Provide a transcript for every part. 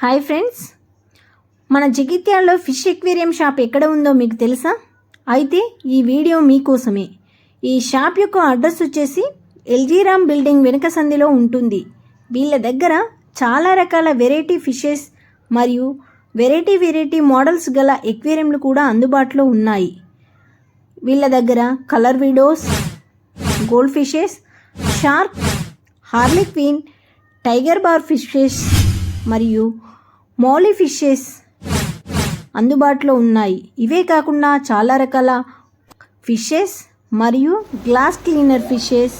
Hi friends. మన జగిత్యాలలో fish aquarium shop ఎక్కడ ఉందో మీకు తెలుసా? అయితే ఈ వీడియో మీకోసమే. ఈ షాప్ యొక్క అడ్రస్ వచ్చేసి ఎల్జీరామ్ బిల్డింగ్ వెనుక సంధిలో ఉంటుంది. వీళ్ళ దగ్గర చాలా రకాల వెరైటీ ఫిషెస్ మరియు వెరైటీ వెరైటీ మోడల్స్ గల ఎక్వేరియంలు కూడా అందుబాటులో ఉన్నాయి. వీళ్ళ దగ్గర colour widows gold fishes shark harley queen tiger bar fishes మరియు మౌలీ ఫిషెస్ అందుబాటులో ఉన్నాయి. ఇవే కాకుండా చాలా రకాల ఫిషెస్ మరియు గ్లాస్ క్లీనర్ ఫిషెస్.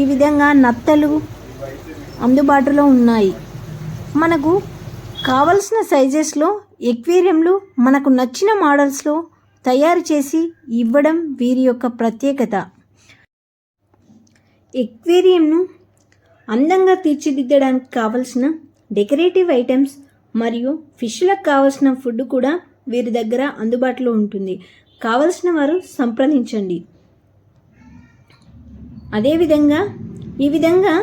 ఈ విధంగా నత్తలు అందుబాటులో ఉన్నాయి. మనకు కావలసిన సైజెస్లో ఎక్వేరియంలు మనకు నచ్చిన మోడల్స్లో తయారు చేసి ఇవ్వడం వీరి యొక్క ప్రత్యేకత. ఎక్వేరియంను అందంగా తీర్చిదిద్దడానికి కావలసిన డెకరేటివ్ ఐటమ్స్ మరియు ఫిష్లకు కావలసిన ఫుడ్ కూడా వీరి దగ్గర అందుబాటులో ఉంటుంది. కావలసిన వారు సంప్రదించండి. అదేవిధంగా ఈ విధంగా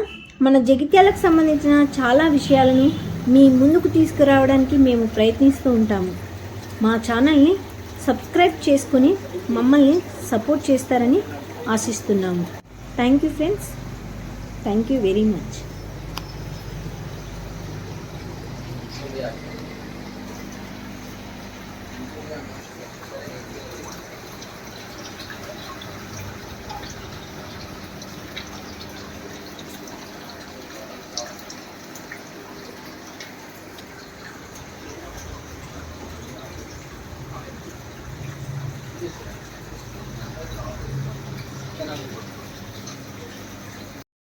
మన జగిత్యాలకు సంబంధించిన చాలా విషయాలను మీ ముందుకు తీసుకురావడానికి మేము ప్రయత్నిస్తూ ఉంటాము. మా ఛానల్ని సబ్స్క్రైబ్ చేసుకొని మమ్మల్ని సపోర్ట్ చేస్తారని ఆశిస్తున్నాము. Thank you friends. Thank you very much. Gracias.